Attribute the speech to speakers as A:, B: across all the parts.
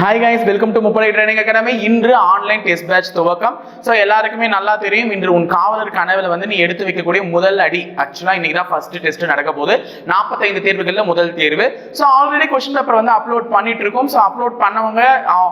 A: Hi guys welcome to முப்படை training academy இன்று online test batch துவக்கம். ஸோ எல்லாருக்குமே நல்லா தெரியும். இன்று உன் காவலர் கனவில் வந்து நீ எடுத்து வைக்கக்கூடிய முதல் அடி. ஆக்சுவலாக இன்னைக்கு தான் ஃபர்ஸ்ட் டெஸ்ட் நடக்க போது நாற்பத்தைந்து தேர்வுகளில் முதல் தேர்வு. ஸோ ஆல்ரெடி கொஸ்டின் பேப்பர் வந்து அப்லோட் பண்ணிட்டு இருக்கோம். ஸோ அப்லோட் பண்ணவங்க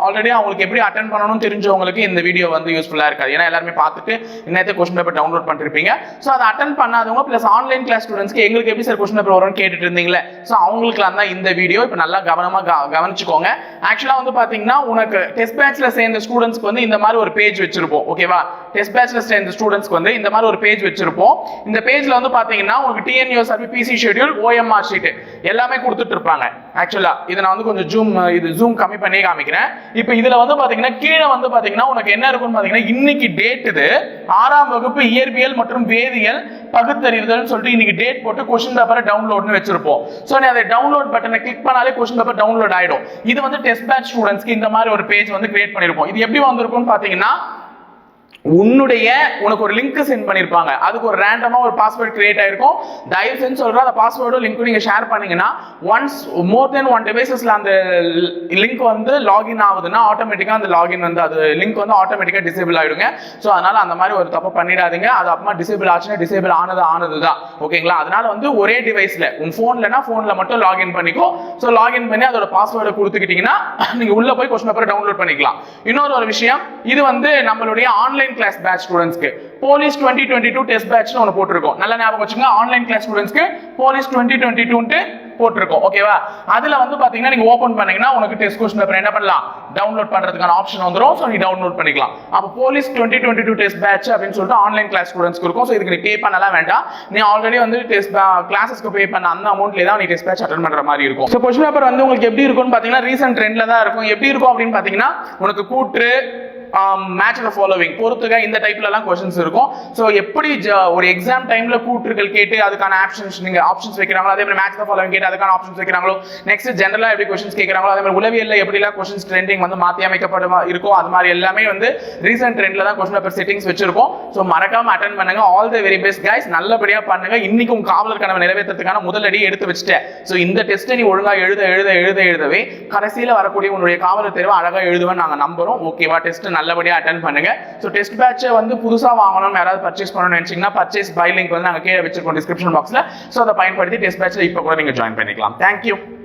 A: ஆல்ரெடி அவங்களுக்கு எப்படி அட்டன் பண்ணணும்னு தெரிஞ்சவங்களுக்கு இந்த வீடியோ வந்து யூஸ்ஃபுல்லாக இருக்காது. ஏன்னா எல்லாருமே பார்த்துட்டு இன்னத்தை கொஸ்டின் பேப்பர் டவுன்லோட் பண்ணிருப்பீங்க. ஸோ அதை அட்டன் பண்ணாதவங்க ப்ளஸ் ஆன்லைன் கிளாஸ் ஸ்டூடெண்ட்ஸ்க்கு எங்களுக்கு எப்படி சார் கொஸ்டின் பேப்பர் வரும்னு கேட்டுட்டு இருந்தீங்களே. ஸோ அவங்களுக்குலாம் தான் இந்த வீடியோ இப்போ நல்லா கவனமாக க- கவனிச்சுக்கோங்க. ஆக்சுவலாக வந்து பார்த்தீங்கன்னா உனக்கு டெஸ்ட் பேட்ச்ல சேர்ந்த ஸ்டூடெண்ட்ஸ்க்கு வந்து இந்த மாதிரி ஒரு பேஜ் வச்சிருப்போம் ஓகேவா டெஸ்ட் பேட்ச்ல சேர்ந்த ஸ்டூடெண்ட்ஸ்க்கு வந்து இந்த மாதிரி ஒரு பேஜ் வச்சிருப்போம். இந்த பேஜ்ல வந்து பார்த்தீங்கன்னா உங்களுக்கு டிஎன்யூ சர்வி பிசி ஷெட்யூல் ஓஎம்ஆர் ஷீட் எல்லாமே கொடுத்துட்டு இருப்பாங்க. ஆக்சுவலா இதை நான் வந்து கொஞ்சம் ஜூம் இது ஜூம் கம்மி பண்ணி காமிக்கிறேன். இப்போ இதுல வந்து பாத்தீங்கன்னா கீழே வந்து பாத்தீங்கன்னா உனக்கு என்ன இருக்கும்னு பாத்தீங்கன்னா இன்னைக்கு டேட் இது. ஆறாம் வகுப்பு இயற்பியல் மற்றும் வேதியியல் பகுத்தறிதல் சொல்லிட்டு இன்னைக்கு டேட் போட்டு கொஸ்டின் பேப்பரை டவுன்லோட்னு வச்சிருப்போம். ஸோ நீ அதை டவுன்லோட் பட்டனை கிளிக் பண்ணாலே கொஸ்டின் பேப்பர் டவுன்லோட் ஆயிடும். இது வந்து டெஸ்ட் பேட்ச் ஸ்டூடெண்ட்ஸ்க்கு இந்த மாதிரி ஒரு பேஜ் வந்து கிரியேட் பண்ணிருப்போம். இது எப்படி வந்திருக்கும்னு பாத்தீங்கன்னா உன்னுடைய உனக்கு ஒரு லிங்க் சென்ட் பண்ணிருப்பாங்க. அதுக்கு ஒரு ரேண்டமா ஒரு பாஸ்வேர்டு கிரியேட் ஆயிருக்கும். தயவு செஞ்சு சொல்கிறேன் அந்த பாஸ்வேர்டும் லிங்க்கும் நீங்க ஷேர் பண்ணீங்கன்னா ஒன்ஸ் மோர் தென் ஒன் டிவைசஸ்ல அந்த லிங்க் வந்து லாகின் ஆகுதுன்னா ஆட்டோமேட்டிக்கா அந்த லாகின் வந்து அது லிங்க் வந்து ஆட்டோமேட்டிக்கா டிசேபிள் ஆயிடுங்க. ஸோ அதனால அந்த மாதிரி ஒரு தப்பு பண்ணிடாதீங்க. அது அப்புறமா டிசேபிள் ஆச்சுன்னா டிசேபிள் ஆனது ஆனது தான். ஓகேங்களா? அதனால வந்து ஒரே டிவைஸ்ல உன் ஃபோன்லனா ஃபோனில் மட்டும் லாகின் பண்ணிக்கோ. ஸோ லாகின் பண்ணி அதோட பாஸ்வேர்டை கொடுத்துக்கிட்டீங்கன்னா நீங்க உள்ள போய் கொஸ்டின் பேப்பர் டவுன்லோட் பண்ணிக்கலாம். இன்னொரு ஒரு விஷயம் இது வந்து நம்மளுடைய ஆன்லைன் கிளாஸ் பேட்ச் ஸ்டூடெண்ட்ஸ்க்கு police twenty twenty two test பேட்ச்னு ஒன்று போட்டிருக்கோம். நல்ல ஞாபகம் வச்சுங்க ஆன்லைன் கிளாஸ் ஸ்டூடெண்ட்ஸ்க்கு போலீஸ் டுவெண்ட்டி டுவெண்ட்டி டூன்ட்டு போட்டிருக்கோம். ஓகேவா அதுல வந்து பாத்தீங்கன்னா நீங்க ஓபன் பண்ணீங்கன்னா உனக்கு டெஸ்ட் கொஸ்டின் பேப்பர் என்ன பண்ணலாம்? டவுன்லோட் பண்றதுக்கான ஆப்ஷன் வந்துடும் ஸோ நீ டவுன்லோட் பண்ணிக்கலாம். அப்போ police twenty twenty two test batch அப்படின்னு சொல்லிட்டு ஆன்லைன் கிளாஸ் ஸ்டூடெண்ட்ஸ்க்கு இருக்கும். ஸோ இதுக்கு நீ பே பண்ணலாம் வேண்டாம். நீ ஆல்ரெடி வந்து டெஸ்ட் கிளாஸஸ்க்கு பே பண்ண அந்த அமௌண்ட்ல தான் நீ டெஸ்ட் பேட்ச் அட்டன் பண்ற மாதிரி இருக்கும். ஸோ கொஸ்டின் பேப்பர் வந்து உங்களுக்கு எப்படி இருக்கும்னு பாத்தீங்கன்னா ரீசெண்ட் ட்ரெண்ட்ல தான் இருக்கும். எப்படி இருக்கும் அப்படின்னு பாத்தீங்கன்னா உனக்கு கூட்டு மேட்ச் த ஃபாலோவிங் பொறுத்துக இந்த டைப்ல எல்லாம் கொஸ்டின்ஸ் இருக்கும். ஸோ எப்படி ஒரு எக்ஸாம் டைம்ல கூற்றுகள் கேட்டு அதுக்கான ஆப்ஷன்ஸ் நீங்க ஆப்ஷன்ஸ் வைக்கிறாங்களோ அதே மாதிரி மேட்ச் த ஃபாலோவிங் கேட்டு அதுக்கான ஆப்ஷன்ஸ் வைக்கிறாங்களோ நெக்ஸ்ட் ஜென்ரலா எப்படி கொஸ்டின்ஸ் கேட்கறாங்களோ அதே மாதிரி உளவியல்ல எப்படிலாம் கொஸ்டின்ஸ் ட்ரெண்டிங் வந்து மாத்தி அமைக்கப்படும் இருக்கோ அது மாதிரி எல்லாமே வந்து ரீசெண்ட் ட்ரெண்ட்ல தான் கொஸ்டின் பேப்பர் செட்டிங்ஸ் வச்சிருக்கோம். ஸோ மறக்காம அட்டன் பண்ணுங்க. All the very best guys நல்லபடியா பண்ணுங்க. இன்னைக்கு உங்க காவலர் கனவை நிறைவேற்றத்துக்கான முதலடி எடுத்து வச்சுட்டேன். ஸோ இந்த டெஸ்ட்டை நீ ஒழுங்கா எழுத எழுத எழுத எழுதவே கடைசியில் வரக்கூடிய உன்னுடைய காவலர் தேர்வை அழகாக எழுதுவேன் நாங்கள் நம்புறோம். ஓகேவா டெஸ்ட் நல்லபடியா அட்டன் பண்ணுங்க. ஸோ டெஸ்ட் பேட்சை வந்து புதுசாக வாங்கணும் யாராவது பர்ச்சேஸ் பண்ணணும்னு நினைச்சீங்கன்னா பர்ச்சேஸ் பை லிங்க் வந்து நாங்கள் கீழே வச்சிருக்கோம் டிஸ்கிரிப்ஷன் பாக்ஸ்ல ஸோ அதை பயன்படுத்தி டெஸ்ட் பேட்சில் இப்போ கூட நீங்க ஜாயின் பண்ணிக்கலாம். தேங்க்யூ